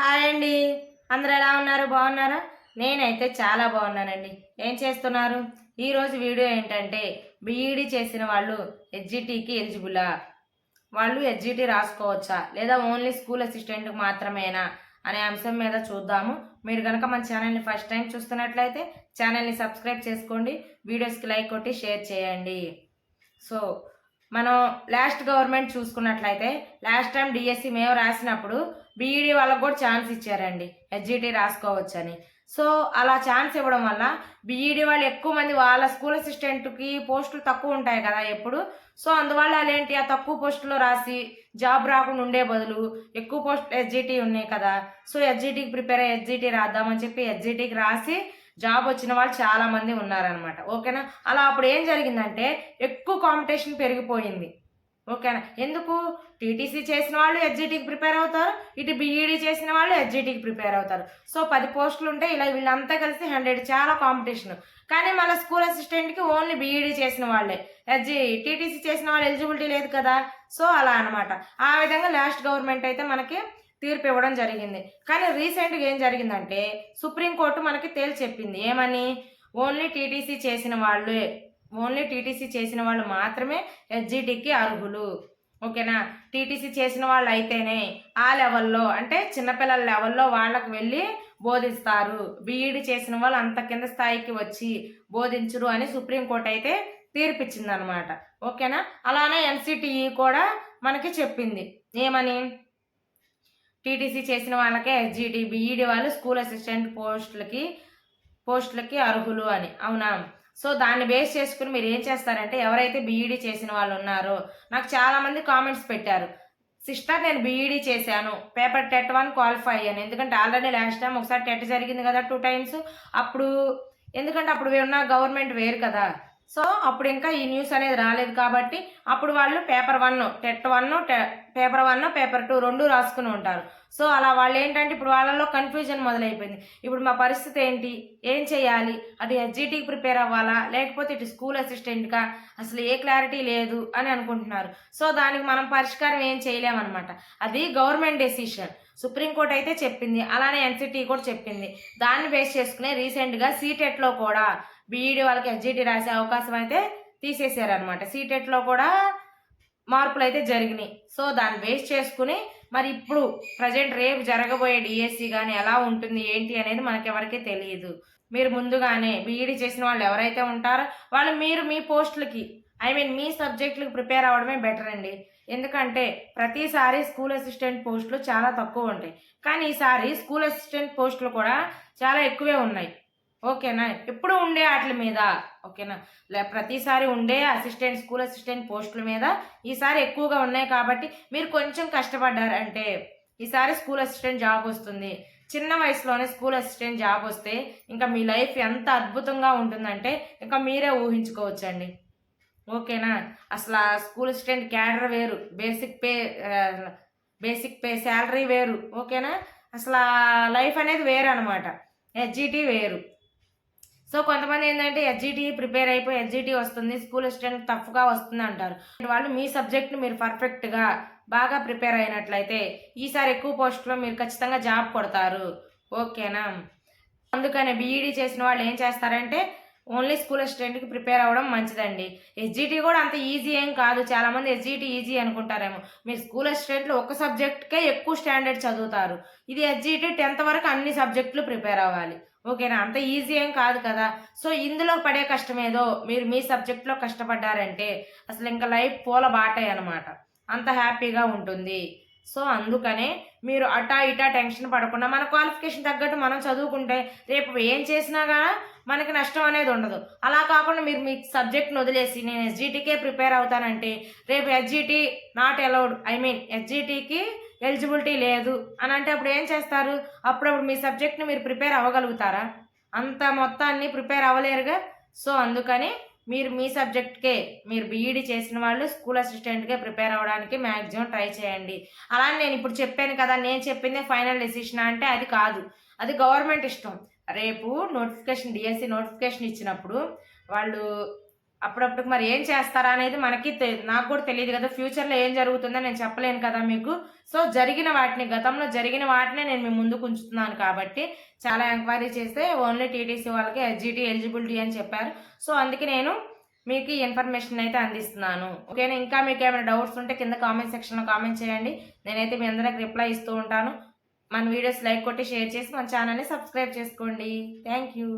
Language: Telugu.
హాయ్ అండి. అందరు ఎలా ఉన్నారు? బాగున్నారా? నేనైతే చాలా బాగున్నానండి. ఏం చేస్తున్నారు? ఈరోజు వీడియో ఏంటంటే బీఈడి చేసిన వాళ్ళు హెచ్జిటికి ఎలిజిబులా? వాళ్ళు హెచ్జిటీ రాసుకోవచ్చా? లేదా ఓన్లీ స్కూల్ అసిస్టెంట్కి మాత్రమేనా? అనే అంశం మీద చూద్దాము. మీరు కనుక మన ఛానల్ని ఫస్ట్ టైం చూస్తున్నట్లయితే ఛానల్ని సబ్స్క్రైబ్ చేసుకోండి. వీడియోస్కి లైక్ కొట్టి షేర్ చేయండి. సో మనం లాస్ట్ గవర్నమెంట్ చూసుకున్నట్లయితే లాస్ట్ టైం డిఎస్సి మేము రాసినప్పుడు బీఈడి వాళ్ళకు కూడా ఛాన్స్ ఇచ్చారండి. హెచ్జిటి రాసుకోవచ్చని. సో అలా ఛాన్స్ ఇవ్వడం వల్ల బీఈడి వాళ్ళు ఎక్కువ మంది వాళ్ళ స్కూల్ అసిస్టెంట్కి పోస్టులు తక్కువ ఉంటాయి కదా ఎప్పుడు. సో అందువల్ల వాళ్ళేంటి ఆ తక్కువ పోస్టులో రాసి జాబ్ రాకుండా ఉండే బదులు ఎక్కువ పోస్ట్ ఎస్జిటి ఉన్నాయి కదా. సో ఎస్జిటికి ప్రిపేర్ అయ్యి ఎస్జిటి రాద్దామని చెప్పి ఎస్జిటికి రాసి జాబ్ వచ్చిన వాళ్ళు చాలా మంది ఉన్నారనమాట ఓకేనా అలా అప్పుడు ఏం జరిగిందంటే ఎక్కువ కాంపిటీషన్ పెరిగిపోయింది. ఓకేనా? ఎందుకు? టీటీసీ చేసిన వాళ్ళు హెచ్జిటికి ప్రిపేర్ అవుతారు ఇటు బీఈడీ చేసిన వాళ్ళు హెచ్జిటికి ప్రిపేర్ అవుతారు. సో పది పోస్టులు ఉంటే ఇలా వీళ్ళంతా కలిసి హండ్రెడ్ చాలా కాంపిటీషన్. కానీ మన స్కూల్ అసిస్టెంట్కి ఓన్లీ బీఈడీ చేసిన వాళ్ళే. హెచ్జి టీటీసీ చేసిన వాళ్ళు ఎలిజిబిలిటీ లేదు కదా? సో అలా అనమాట ఆ విధంగా లాస్ట్ గవర్నమెంట్ అయితే మనకి తీర్పు ఇవ్వడం జరిగింది. కానీ రీసెంట్గా ఏం జరిగిందంటే సుప్రీంకోర్టు మనకి తేల్చి చెప్పింది. ఏమని? ఓన్లీ టీటీసీ చేసిన వాళ్ళు. ఓన్లీ టీటీసీ చేసిన వాళ్ళు మాత్రమే హెచ్జిటికి అర్హులు. ఓకేనా? టీటీసీ చేసిన వాళ్ళు అయితేనే ఆ లెవెల్లో అంటే చిన్నపిల్లల లెవెల్లో వాళ్ళకు వెళ్ళి బోధిస్తారు. బీఈడి చేసిన వాళ్ళు అంత కింద స్థాయికి వచ్చి బోధించరు అని సుప్రీంకోర్టు అయితే తీర్పిచ్చింది అనమాట ఓకేనా? అలానే ఎన్సిటిఈ కూడా మనకి చెప్పింది. ఏమని? టీటీసీ చేసిన వాళ్ళకే ఎస్జిటి బీఈడి వాళ్ళు స్కూల్ అసిస్టెంట్ పోస్టులకి పోస్టులకి అర్హులు అని. అవునా? సో దాన్ని బేస్ చేసుకుని మీరు ఏం చేస్తారంటే ఎవరైతే బీఈడి చేసిన వాళ్ళు ఉన్నారో నాకు చాలామంది కామెంట్స్ పెట్టారు. సిస్టర్ నేను బీఈడి చేశాను. పేపర్ టెట్ వన్ క్వాలిఫై అయ్యాను. ఎందుకంటే ఆల్రెడీ లాస్ట్ టైం ఒకసారి టెట్ జరిగింది కదా టూ టైమ్స్. అప్పుడు ఎందుకంటే అప్పుడు ఉన్న గవర్నమెంట్ వేరు కదా. సో అప్పుడు ఇంకా ఈ న్యూస్ అనేది రాలేదు కాబట్టి అప్పుడు వాళ్ళు paper one TET one paper one paper two రెండు రాసుకుని ఉంటారు. సో అలా వాళ్ళు ఏంటంటే ఇప్పుడు వాళ్ళలో కన్ఫ్యూజన్ మొదలైపోయింది. ఇప్పుడు మా పరిస్థితి ఏంటి? ఏం చేయాలి? అటు ఎస్జిటికి ప్రిపేర్ అవ్వాలా? లేకపోతే ఇటు స్కూల్ అసిస్టెంట్గా అసలు ఏ క్లారిటీ లేదు అని అనుకుంటున్నారు. సో దానికి మనం పరిష్కారం ఏం చేయలేమన్నమాట. అది గవర్నమెంట్ డెసిషన్ సుప్రీంకోర్టు అయితే చెప్పింది. అలానే ఎన్సిటీ కూడా చెప్పింది. దాన్ని బేస్ చేసుకునే రీసెంట్గా సీటెట్లో కూడా బీఈడి వాళ్ళకి ఎస్జిటి రాసే అవకాశం అయితే తీసేసారనమాట సీటెట్లో కూడా మార్పులు అయితే జరిగినాయి. సో దాన్ని వేస్ట్ చేసుకుని మరి ఇప్పుడు ప్రజెంట్ రేపు జరగబోయే డిఎస్సి కానీ ఎలా ఉంటుంది ఏంటి అనేది మనకెవరికీ తెలియదు. మీరు ముందుగానే బీఈడి చేసిన వాళ్ళు ఎవరైతే ఉంటారో వాళ్ళు మీరు మీ పోస్టులకి ఐ మీన్ మీ సబ్జెక్టులకు ప్రిపేర్ అవ్వడమే బెటర్ అండి. ఎందుకంటే ప్రతిసారి స్కూల్ అసిస్టెంట్ పోస్టులు చాలా తక్కువ ఉంటాయి. కానీ ఈసారి స్కూల్ అసిస్టెంట్ పోస్టులు కూడా చాలా ఎక్కువే ఉన్నాయి. ఓకేనా? ఎప్పుడు ఉండే వాటి మీద? ఓకేనా? లే ప్రతిసారి ఉండే అసిస్టెంట్ స్కూల్ అసిస్టెంట్ పోస్టుల మీద ఈసారి ఎక్కువగా ఉన్నాయి కాబట్టి మీరు కొంచెం కష్టపడ్డారంటే ఈసారి స్కూల్ అసిస్టెంట్ జాబ్ వస్తుంది. చిన్న వయసులోనే స్కూల్ అసిస్టెంట్ జాబ్ వస్తే ఇంకా మీ లైఫ్ ఎంత అద్భుతంగా ఉంటుందంటే ఇంకా మీరే ఊహించుకోవచ్చండి. ఓకేనా? అసలు ఆ స్కూల్ అసిస్టెంట్ క్యాడర్ వేరు basic pay basic pay salary వేరు ఓకేనా? అసలు లైఫ్ అనేది వేరు అనమాట హెచ్జిటి వేరు. సో కొంతమంది ఏంటంటే ఎస్జిటి ప్రిపేర్ అయిపోయి ఎస్జిటి వస్తుంది స్కూల్ అసిస్టెంట్ టఫ్గా వస్తుంది అంటారు. వాళ్ళు మీ సబ్జెక్ట్ని మీరు పర్ఫెక్ట్గా బాగా ప్రిపేర్ అయినట్లయితే ఈసారి ఎక్కువ పోస్టులో మీరు ఖచ్చితంగా జాబ్ కొడతారు. ఓకేనా? అందుకనే బీఈడి చేసిన వాళ్ళు ఏం చేస్తారంటే ఓన్లీ స్కూల్ అసిస్టెంట్కి ప్రిపేర్ అవ్వడం మంచిదండి. ఎస్జిటి కూడా అంత ఈజీ ఏం కాదు. చాలామంది ఎస్జిటి ఈజీ అనుకుంటారేమో. మీరు స్కూల్ అసిస్టెంట్లు ఒక సబ్జెక్ట్కే ఎక్కువ స్టాండర్డ్ చదువుతారు. ఇది ఎస్జిటి టెన్త్ వరకు అన్ని సబ్జెక్టులు ప్రిపేర్ అవ్వాలి. ఓకేనా? అంత ఈజీ ఏం కాదు కదా? సో ఇందులో పడే కష్టం ఏదో? మీరు మీ సబ్జెక్ట్లో కష్టపడ్డారంటే అసలు ఇంకా లైఫ్ పూల బాటే అనమాట అంత హ్యాపీగా ఉంటుంది. సో అందుకనే మీరు అటా ఇటా టెన్షన్ పడకుండా మన క్వాలిఫికేషన్ తగ్గట్టు మనం చదువుకుంటే రేపు ఏం చేసినా కానీ మనకి నష్టం అనేది ఉండదు. అలా కాకుండా మీరు మీ సబ్జెక్ట్ని వదిలేసి నేను ఎస్జిటికే ప్రిపేర్ అవుతానంటే రేపు SGT not allowed I mean ఎస్జిటికి eligibility లేదు. అని అంటే అప్పుడు ఏం చేస్తారు? అప్పుడప్పుడు మీ సబ్జెక్ట్ని మీరు ప్రిపేర్ అవ్వగలుగుతారా? అంత మొత్తాన్ని ప్రిపేర్ అవ్వలేరుగా. సో అందుకని మీరు మీ సబ్జెక్ట్కే మీరు బీఈడి చేసిన వాళ్ళు స్కూల్ అసిస్టెంట్కే ప్రిపేర్ అవ్వడానికి మ్యాక్సిమం ట్రై చేయండి. అలా నేను ఇప్పుడు చెప్పాను కదా నేను చెప్పిందే ఫైనల్ డెసిషన్ అంటే అది కాదు. అది గవర్నమెంట్ ఇష్టం. రేపు నోటిఫికేషన్ డిఎస్సి నోటిఫికేషన్ ఇచ్చినప్పుడు వాళ్ళు అప్పుడప్పుడు మరి ఏం చేస్తారా అనేది మనకి తె- నాకు కూడా తెలియదు కదా ఫ్యూచర్లో ఏం జరుగుతుందో నేను చెప్పలేను కదా మీకు. సో జరిగిన వాటిని గతంలో జరిగిన వాటినే నేను మీ ముందుకు ఉంచుతున్నాను కాబట్టి చాలా ఎంక్వైరీ చేస్తే ఓన్లీ టీటీసీ వాళ్ళకి ఎస్జిటి ఎలిజిబిలిటీ అని చెప్పారు. సో అందుకే నేను మీకు ఇన్ఫర్మేషన్ అయితే అందిస్తున్నాను. ఓకేనా? ఇంకా మీకు ఏమైనా డౌట్స్ ఉంటే కింద కామెంట్ సెక్షన్లో కామెంట్ చేయండి. నేనైతే మీ అందరికి రిప్లై ఇస్తూ ఉంటాను. మన వీడియోస్ లైక్ కొట్టి షేర్ చేసి మన ఛానల్ని సబ్స్క్రైబ్ చేసుకోండి. Thank you